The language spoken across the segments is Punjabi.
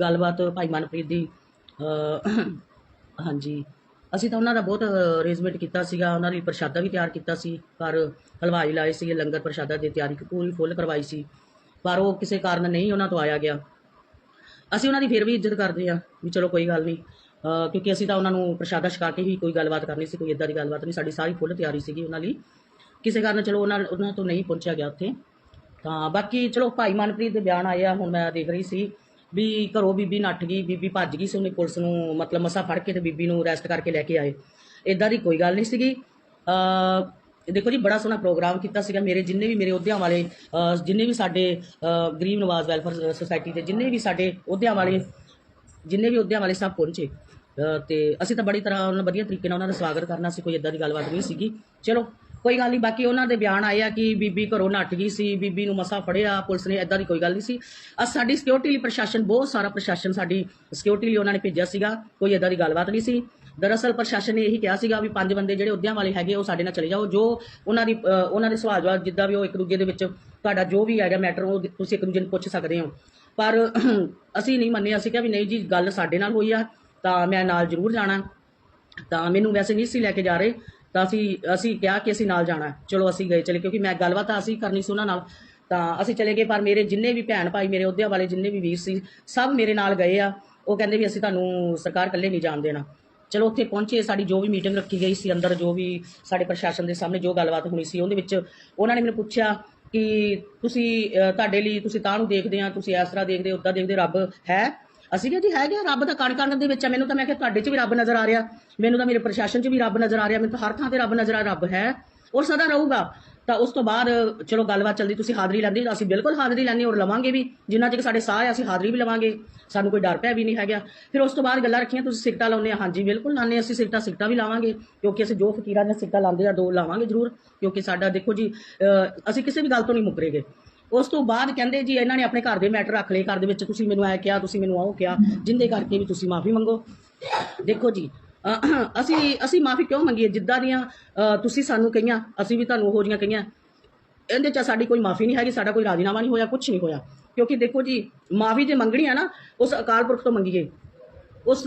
ਗੱਲਬਾਤ ਭਾਈ ਮਨਪ੍ਰੀਤ ਦੀ ਹਾਂਜੀ। ਅਸੀਂ ਤਾਂ ਉਹਨਾਂ ਦਾ ਬਹੁਤ ਅਰੇਂਜਮੈਂਟ ਕੀਤਾ ਸੀਗਾ, ਉਹਨਾਂ ਲਈ ਪ੍ਰਸ਼ਾਦਾ ਵੀ ਤਿਆਰ ਕੀਤਾ ਸੀ ਪਰ ਹਲਵਾਈ ਲਾਏ ਸੀ ਲੰਗਰ ਪ੍ਰਸ਼ਾਦਾ ਦੀ ਤਿਆਰੀ ਪੂਰੀ ਫੁੱਲ ਕਰਵਾਈ ਸੀ। ਪਰ ਉਹ ਕਿਸੇ ਕਾਰਨ ਨਹੀਂ ਉਹਨਾਂ ਤੋਂ ਆਇਆ ਗਿਆ। ਅਸੀਂ ਉਹਨਾਂ ਦੀ ਫਿਰ ਵੀ ਇੱਜ਼ਤ ਕਰਦੇ ਆ ਵੀ ਚਲੋ ਕੋਈ ਗੱਲ ਨਹੀਂ ਕਿਉਂਕਿ ਅਸੀਂ ਤਾਂ ਉਹਨਾਂ ਨੂੰ ਪ੍ਰਸ਼ਾਦਾ ਛਕਾ ਕੇ ਹੀ ਕੋਈ ਗੱਲਬਾਤ ਕਰਨੀ ਸੀ, ਕੋਈ ਇਦਾਂ ਦੀ ਗੱਲਬਾਤ ਨਹੀਂ, ਸਾਡੀ ਸਾਰੀ ਫੁੱਲ ਤਿਆਰੀ ਸੀਗੀ ਉਹਨਾਂ ਲਈ। ਕਿਸੇ ਕਾਰਨ ਚਲੋ ਉਹਨਾਂ ਉਹਨਾਂ ਤੋਂ ਨਹੀਂ ਪਹੁੰਚਿਆ ਗਿਆ ਉੱਥੇ। ਤਾਂ ਬਾਕੀ ਚਲੋ ਭਾਈ ਮਨਪ੍ਰੀਤ ਦੇ ਬਿਆਨ ਆਏ ਆ, ਹੁਣ ਮੈਂ ਦੇਖ ਰਹੀ ਸੀ। ਵੀ ਘਰੋਂ ਬੀਬੀ ਨੱਠ ਗਈ, ਬੀਬੀ ਭੱਜ ਗਈ ਸੀ ਉਹਨੇ ਪੁਲਿਸ ਨੂੰ, ਮਤਲਬ ਮਸਾ ਫੜ ਕੇ ਤੇ ਬੀਬੀ ਨੂੰ ਅਰੈਸਟ ਕਰਕੇ ਲੈ ਕੇ ਆਏ। ਇਦਾਂ ਦੀ ਕੋਈ ਗੱਲ ਨਹੀਂ ਸੀਗੀ। ਦੇਖੋ ਜੀ, ਬੜਾ ਸੋਹਣਾ ਪ੍ਰੋਗਰਾਮ ਕੀਤਾ ਸੀਗਾ। ਮੇਰੇ ਜਿੰਨੇ ਵੀ ਮੇਰੇ ਅਹੁਦਿਆਂ ਵਾਲੇ ਜਿੰਨੇ ਵੀ ਸਾਡੇ ਗਰੀਬ ਨਵਾਜ਼ ਵੈਲਫੇਅਰ ਸੁਸਾਇਟੀ ਦੇ ਜਿੰਨੇ ਵੀ ਸਾਡੇ ਅਹੁਦਿਆਂ ਵਾਲੇ, ਜਿੰਨੇ ਵੀ ਅਹੁਦਿਆਂ ਵਾਲੇ ਸਭ ਪਹੁੰਚੇ। ਅਹ ਤੇ ਅਸੀਂ ਤਾਂ ਬੜੀ ਤਰ੍ਹਾਂ ਉਹਨਾਂ ਵਧੀਆ ਤਰੀਕੇ ਨਾਲ ਉਹਨਾਂ ਦਾ ਸਵਾਗਤ ਕਰਨਾ ਸੀ, ਕੋਈ ਇਦਾਂ ਦੀ ਗੱਲਬਾਤ ਨਹੀਂ ਸੀਗੀ। ਚਲੋ ਕੋਈ ਗੱਲ ਨਹੀਂ, ਬਾਕੀ ਉਹਨਾਂ ਦੇ ਬਿਆਨ ਆਏ ਆ ਕਿ ਬੀਬੀ ਘਰੋਂ ਨੱਟ ਗਈ ਸੀ, ਬੀਬੀ ਨੂੰ ਮਸਾ ਫੜਿਆ, ਪੁਲਿਸ ਨੇ ਇਦਾਂ ਦੀ ਕੋਈ ਗੱਲ ਨਹੀਂ ਸੀ। ਅ, ਸਾਡੀ ਸਿਕਿਉਰਿਟੀ ਲਈ ਪ੍ਰਸ਼ਾਸਨ, ਬਹੁਤ ਸਾਰਾ ਪ੍ਰਸ਼ਾਸਨ ਸਾਡੀ ਸਿਕਿਉਰਿਟੀ ਲਈ ਉਹਨਾਂ ਨੇ ਭੇਜਿਆ ਸੀਗਾ, ਕੋਈ ਇਦਾਂ ਦੀ ਗੱਲਬਾਤ ਨਹੀਂ ਸੀ। ਦਰਅਸਲ ਪ੍ਰਸ਼ਾਸਨ ਨੇ ਇਹੀ ਕਿਹਾ ਸੀਗਾ ਵੀ ਪੰਜ ਬੰਦੇ ਜਿਹੜੇ ਅਹੁਦਿਆਂ ਵਾਲੇ ਹੈਗੇ, ਉਹ ਸਾਡੇ ਨਾਲ ਚਲੇ ਜਾਓ, ਜੋ ਉਹਨਾਂ ਦੀ ਉਹਨਾਂ ਦੇ ਸਵਾਲ ਜਵਾਬ ਜਿੱਦਾਂ ਵੀ ਉਹ ਇੱਕ ਦੂਜੇ ਦੇ ਵਿੱਚ ਤੁਹਾਡਾ ਜੋ ਵੀ ਹੈਗਾ ਮੈਟਰ ਉਹ ਤੁਸੀਂ ਇੱਕ ਦੂਜੇ ਨੂੰ ਪੁੱਛ ਸਕਦੇ ਹੋ। ਪਰ ਅਸੀਂ ਨਹੀਂ ਮੰਨੇ ਅਸੀਂ ਕਿਹਾ ਵੀ ਨਹੀਂ ਜੀ, ਗੱਲ ਸਾਡੇ ਨਾਲ ਹੋਈ ਆ, ਤਾਂ ਮੈਂ ਨਾਲ ਜ਼ਰੂਰ ਜਾਣਾ। ਤਾਂ ਮੈਨੂੰ ਵੈਸੇ ਨਹੀਂ ਸੀ ਲੈ ਕੇ ਜਾ ਰਹੇ। ਤਾਂ ਅਸੀਂ ਅਸੀਂ ਕਿਹਾ ਕਿ ਅਸੀਂ ਨਾਲ ਜਾਣਾ ਚਲੋ ਅਸੀਂ ਗਏ, ਚਲੇ, ਕਿਉਂਕਿ ਮੈਂ ਗੱਲਬਾਤ ਤਾਂ ਅਸੀਂ ਕਰਨੀ ਸੀ ਉਹਨਾਂ ਨਾਲ। ਤਾਂ ਅਸੀਂ ਚਲੇ ਗਏ, ਪਰ ਮੇਰੇ ਜਿੰਨੇ ਵੀ ਭੈਣ ਭਾਈ, ਮੇਰੇ ਅਹੁਦਿਆਂ ਵਾਲੇ ਜਿੰਨੇ ਵੀ ਵੀਰ ਸੀ, ਸਭ ਮੇਰੇ ਨਾਲ ਗਏ ਆ। ਉਹ ਕਹਿੰਦੇ ਵੀ ਅਸੀਂ ਤੁਹਾਨੂੰ ਸਰਕਾਰ ਇਕੱਲੇ ਨਹੀਂ ਜਾਣ ਦੇਣਾ। ਚਲੋ ਉੱਥੇ ਪਹੁੰਚੇ, ਸਾਡੀ ਜੋ ਵੀ ਮੀਟਿੰਗ ਰੱਖੀ ਗਈ ਸੀ ਅੰਦਰ, ਜੋ ਵੀ ਸਾਡੇ ਪ੍ਰਸ਼ਾਸਨ ਦੇ ਸਾਹਮਣੇ ਜੋ ਗੱਲਬਾਤ ਹੋਣੀ ਸੀ, ਉਹਦੇ ਵਿੱਚ ਉਹਨਾਂ ਨੇ ਮੈਨੂੰ ਪੁੱਛਿਆ ਕਿ ਤੁਸੀਂ ਤੁਹਾਡੇ ਲਈ ਤੁਸੀਂ ਤਾਂ ਨੂੰ ਦੇਖਦੇ ਆ, ਤੁਸੀਂ ਇਸ ਤਰ੍ਹਾਂ ਦੇਖਦੇ ਹੋ ਉਦਾਂ ਦੇਖਦੇ, ਰੱਬ ਹੈ? ਅਸੀਂ ਕਿਹਾ ਜੀ ਆ, ਰੱਬ ਦਾ ਕਣ ਕਣ ਦੇ ਵਿੱਚ ਆ। ਮੈਨੂੰ ਤਾਂ ਮੈਂ ਕਿਹਾ ਤੁਹਾਡੇ 'ਚ ਵੀ ਰੱਬ ਨਜ਼ਰ ਆ ਰਿਹਾ। ਮੈਨੂੰ ਤਾਂ ਮੇਰੇ ਪ੍ਰਸ਼ਾਸਨ 'ਚ ਵੀ ਰੱਬ ਨਜ਼ਰ ਆ ਰਿਹਾ। ਮੈਨੂੰ ਤਾਂ ਹਰ ਥਾਂ ਤੇ ਰੱਬ ਨਜ਼ਰ ਆ ਰੱਬ ਹੈ। ਔਰ ਸਦਾ ਰਹੂਗਾ। ਤਾਂ ਉਸ ਤੋਂ ਬਾਅਦ ਚਲੋ ਗੱਲਬਾਤ ਚੱਲਦੀ ਤੁਸੀਂ ਹਾਜ਼ਰੀ ਲੈਂਦੇ ਅਸੀਂ ਬਿਲਕੁਲ ਹਾਜ਼ਰੀ ਲੈਣੀ ਔਰ ਲਵਾਂਗੇ ਵੀ। ਜਿੰਨਾ ਚਿਰ ਸਾਡੇ ਸਾਹ ਆ ਅਸੀਂ ਹਾਜ਼ਰੀ ਵੀ ਲਵਾਂਗੇ। ਸਾਨੂੰ ਕੋਈ ਡਰ ਪਿਆ ਵੀ ਨਹੀਂ ਹੈਗਾ। ਫਿਰ ਉਸ ਤੋਂ ਬਾਅਦ ਗੱਲਾਂ ਰੱਖੀਆਂ ਤੁਸੀਂ ਸਿਗਟਾ ਲਾਉਂਦੇ ਆ ਹਾਂਜੀ ਬਿਲਕੁਲ ਲਾਉਂਦੇ ਹਾਂ। ਅਸੀਂ ਸਿਗਟਾ ਸਿਗਟਾ ਵੀ ਲਾਵਾਂਗੇ। ਕਿਉਂਕਿ ਅਸੀਂ ਜੋ ਫਕੀਰਾਂ ਨੇ ਸਿਗਟਾ ਲਾਉਂਦੇ ਆ ਦੋ ਲਾਵਾਂਗੇ ਜ਼ਰੂਰ। ਕਿਉਂਕਿ ਸਾਡਾ ਦੇਖੋ ਜੀ ਅਹ ਅਸੀਂ ਕਿਸੇ ਵੀ ਗੱਲ ਤੋਂ ਨਹੀਂ ਮੁਕਰੇਗੇ। ਉਸ ਤੋਂ ਬਾਅਦ ਕਹਿੰਦੇ ਜੀ ਇਹਨਾਂ ਨੇ ਆਪਣੇ ਘਰ ਦੇ ਮੈਟਰ ਰੱਖ ਲਏ, ਘਰ ਦੇ ਵਿੱਚ ਤੁਸੀਂ ਮੈਨੂੰ ਐ ਕਿਹਾ, ਤੁਸੀਂ ਮੈਨੂੰ ਆਓ ਕਿਹਾ, ਜਿੰਦੇ ਕਰਕੇ ਵੀ ਤੁਸੀਂ ਮਾਫੀ ਮੰਗੋ। ਦੇਖੋ ਜੀ ਅਸੀਂ ਅਸੀਂ ਮਾਫੀ ਕਿਉਂ ਮੰਗੀਏ? ਜਿੱਦਾਂ ਦੀਆਂ ਤੁਸੀਂ ਸਾਨੂੰ ਕਹੀਆਂ, ਅਸੀਂ ਵੀ ਤੁਹਾਨੂੰ ਉਹੋ ਜੀਆਂ ਕਹੀਆਂ। ਇਹਦੇ ਚ ਸਾਡੀ ਕੋਈ ਮਾਫੀ ਨਹੀਂ ਹੈਗੀ, ਸਾਡਾ ਕੋਈ ਰਾਜ਼ੀਨਾਮਾ ਨਹੀਂ ਹੋਇਆ ਕੁਝ ਨਹੀਂ ਹੋਇਆ। ਕਿਉਂਕਿ ਦੇਖੋ ਜੀ, ਮਾਫੀ ਜੇ ਮੰਗਣੀ ਹੈ ਨਾ, ਉਸ ਅਕਾਲ ਪੁਰਖ ਤੋਂ ਮੰਗੀਏ। ਉਸ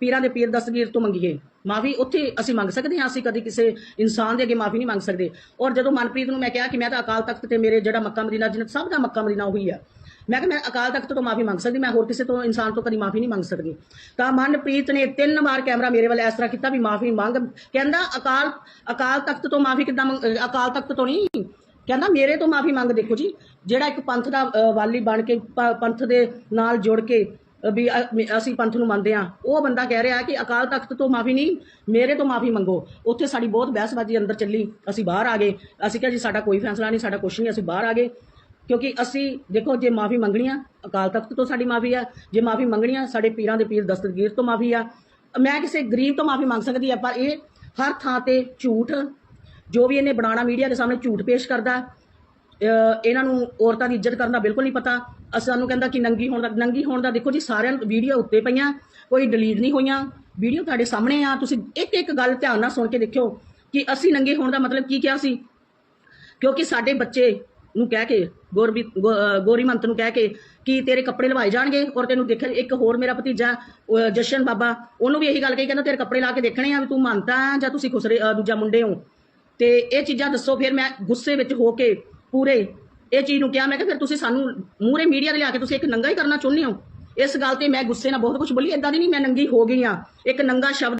ਪੀਰਾਂ ਦੇ ਪੀਰ ਦਸਤਗੀਰ ਤੋਂ ਮੰਗੀਏ। ਮਾਫੀ ਉੱਥੇ ਅਸੀਂ ਮੰਗ ਸਕਦੇ ਹਾਂ, ਅਸੀਂ ਕਦੇ ਕਿਸੇ ਇਨਸਾਨ ਦੇ ਅੱਗੇ ਮਾਫੀ ਨਹੀਂ ਮੰਗ ਸਕਦੇ। ਔਰ ਜਦੋਂ ਮਨਪ੍ਰੀਤ ਨੂੰ ਮੈਂ ਕਿਹਾ ਕਿ ਮੈਂ ਤਾਂ ਅਕਾਲ ਤਖਤ ਤੇ ਮੇਰੇ ਜਿਹੜਾ ਮੱਕਾ ਮਦੀਨਾ ਜਿੰਨਤ ਸਭ ਦਾ ਮੱਕਾ ਮਦੀਨਾ ਉਹੀ ਆ। ਮੈਂ ਕਿਹਾ, ਮੈਂ ਅਕਾਲ ਤਖਤ ਤੋਂ ਮਾਫੀ ਮੰਗ ਸਕਦੀ, ਮੈਂ ਹੋਰ ਕਿਸੇ ਤੋਂ ਇਨਸਾਨ ਤੋਂ ਕਦੀ ਮਾਫੀ ਨਹੀਂ ਮੰਗ ਸਕਦੀ। ਤਾਂ ਮਨਪ੍ਰੀਤ ਨੇ ਤਿੰਨ ਵਾਰ ਕੈਮਰਾ ਮੇਰੇ ਵੱਲ ਇਸ ਤਰ੍ਹਾਂ ਕੀਤਾ ਵੀ ਮਾਫੀ ਮੰਗ। ਕਹਿੰਦਾ, ਅਕਾਲ ਅਕਾਲ ਤਖਤ ਤੋਂ ਮਾਫੀ ਕਿੱਦਾਂ ਮੰਗ- ਅਕਾਲ ਤਖਤ ਤੋਂ ਨਹੀਂ। ਕਹਿੰਦਾ, ਮੇਰੇ ਤੋਂ ਮਾਫੀ ਮੰਗ ਦੇਖੋ ਜੀ। ਜਿਹੜਾ ਇੱਕ ਪੰਥ ਦਾ ਵਾਲੀ ਬਣ ਕੇ ਪੰਥ ਦੇ ਨਾਲ ਜੁੜ ਕੇ ਵੀ ਅਸੀਂ ਪੰਥ ਨੂੰ ਮੰਨਦੇ ਆ ਉਹ ਬੰਦਾ ਕਹਿ ਰਿਹਾ ਕਿ ਅਕਾਲ ਤਖਤ ਤੋਂ ਮਾਫੀ ਨਹੀਂ, ਮੇਰੇ ਤੋਂ ਮਾਫੀ ਮੰਗੋ। ਉੱਥੇ ਸਾਡੀ ਬਹੁਤ ਬਹਿਸਬਾਜ਼ੀ ਅੰਦਰ ਚੱਲੀ। ਅਸੀਂ ਬਾਹਰ ਆ ਗਏ। ਅਸੀਂ ਕਿਹਾ ਜੀ, ਸਾਡਾ ਕੋਈ ਫੈਸਲਾ ਨਹੀਂ, ਸਾਡਾ ਕੁਝ ਨਹੀਂ, ਅਸੀਂ ਬਾਹਰ ਆ ਗਏ। ਕਿਉਂਕਿ ਅਸੀਂ, ਦੇਖੋ, ਜੇ ਮਾਫੀ ਮੰਗਣੀ ਆ, ਅਕਾਲ ਤਖਤ ਤੋਂ ਸਾਡੀ ਮਾਫੀ ਆ। ਜੇ ਮਾਫੀ ਮੰਗਣੀ ਆ, ਸਾਡੇ ਪੀਰਾਂ ਦੇ ਪੀਰ ਦਸਤਗੀਰ ਤੋਂ ਮਾਫੀ ਆ। ਮੈਂ ਕਿਸੇ ਗਰੀਬ ਤੋਂ ਮਾਫੀ ਮੰਗ ਸਕਦੀ ਆ, ਪਰ ਇਹ ਹਰ ਥਾਂ ਤੇ ਝੂਠ, ਜੋ ਵੀ ਇਹਨੇ ਬਣਾਉਣਾ ਮੀਡੀਆ ਦੇ ਸਾਹਮਣੇ ਝੂਠ ਪੇਸ਼ ਕਰਦਾ ਇਹਨਾਂ ਨੂੰ ਔਰਤਾਂ ਦੀ ਇੱਜ਼ਤ ਕਰਨ ਦਾ ਬਿਲਕੁਲ ਨਹੀਂ ਪਤਾ। ਸਾਨੂੰ ਕਹਿੰਦਾ ਕਿ ਨੰਗੀ ਹੋਣ ਦਾ ਨੰਗੀ ਹੋਣ ਦਾ ਦੇਖੋ ਜੀ, ਸਾਰਿਆਂ ਵੀਡੀਓ ਉੱਤੇ ਪਈਆਂ, ਕੋਈ ਡਿਲੀਟ ਨਹੀਂ ਹੋਈਆਂ। ਵੀਡੀਓ ਤੁਹਾਡੇ ਸਾਹਮਣੇ ਆ, ਤੁਸੀਂ ਇੱਕ ਇੱਕ ਗੱਲ ਧਿਆਨ ਨਾਲ ਸੁਣ ਕੇ ਦੇਖਿਓ ਕਿ ਅਸੀਂ ਨੰਗੇ ਹੋਣ ਦਾ ਮਤਲਬ ਕੀ ਕਿਹਾ ਸੀ? ਕਿਉਂਕਿ ਸਾਡੇ ਬੱਚੇ ਨੂੰ ਕਹਿ ਕੇ ਗੋਰਬੀ ਗੋ- ਅਹ ਗੋਰੀ ਮੰਤ ਨੂੰ ਕਹਿ ਕੇ ਕਿ ਤੇਰੇ ਕੱਪੜੇ ਲਵਾਏ ਜਾਣਗੇ ਔਰ ਤੈਨੂੰ ਦੇਖ ਇੱਕ ਹੋਰ ਮੇਰਾ ਭਤੀਜਾ ਜਸ਼ਨ ਬਾਬਾ, ਉਹਨੂੰ ਵੀ ਇਹੀ ਗੱਲ ਕਹੀ, ਕਹਿੰਦਾ ਤੇਰੇ ਕੱਪੜੇ ਲਾ ਕੇ ਦੇਖਣੇ ਆ ਵੀ ਤੂੰ ਮੰਨਤਾ ਹੈ ਜਾਂ ਤੁਸੀਂ ਖੁਸਰੇ ਦੂਜਾ ਮੁੰਡੇ ਹੋ। ਤੇ ਇਹ ਚੀਜ਼ਾਂ ਦੱਸੋ, ਫਿਰ ਮੈਂ ਗੁੱਸੇ ਵਿੱਚ ਹੋ ਕੇ ਪੂਰੇ। ਇਹ ਚੀਜ਼ ਨੂੰ ਕਿਹਾ ਮੈਂ ਕਿਹਾ ਫਿਰ ਤੁਸੀਂ ਸਾਨੂੰ ਮੂਹਰੇ ਮੀਡੀਆ ਦੇ ਲਿਆ ਕੇ ਤੁਸੀਂ ਇੱਕ ਨੰਗਾ ਹੀ ਕਰਨਾ ਚਾਹੁੰਦੇ ਹੋ। ਇਸ ਗੱਲ ਤੇ ਮੈਂ ਗੁੱਸੇ ਨਾਲ ਬਹੁਤ ਕੁਝ ਬੋਲੀ। ਏਦਾਂ ਦੀ ਨਹੀਂ ਮੈਂ ਨੰਗੀ ਹੋ ਗਈ ਆ ਇੱਕ ਨੰਗਾ ਸ਼ਬਦ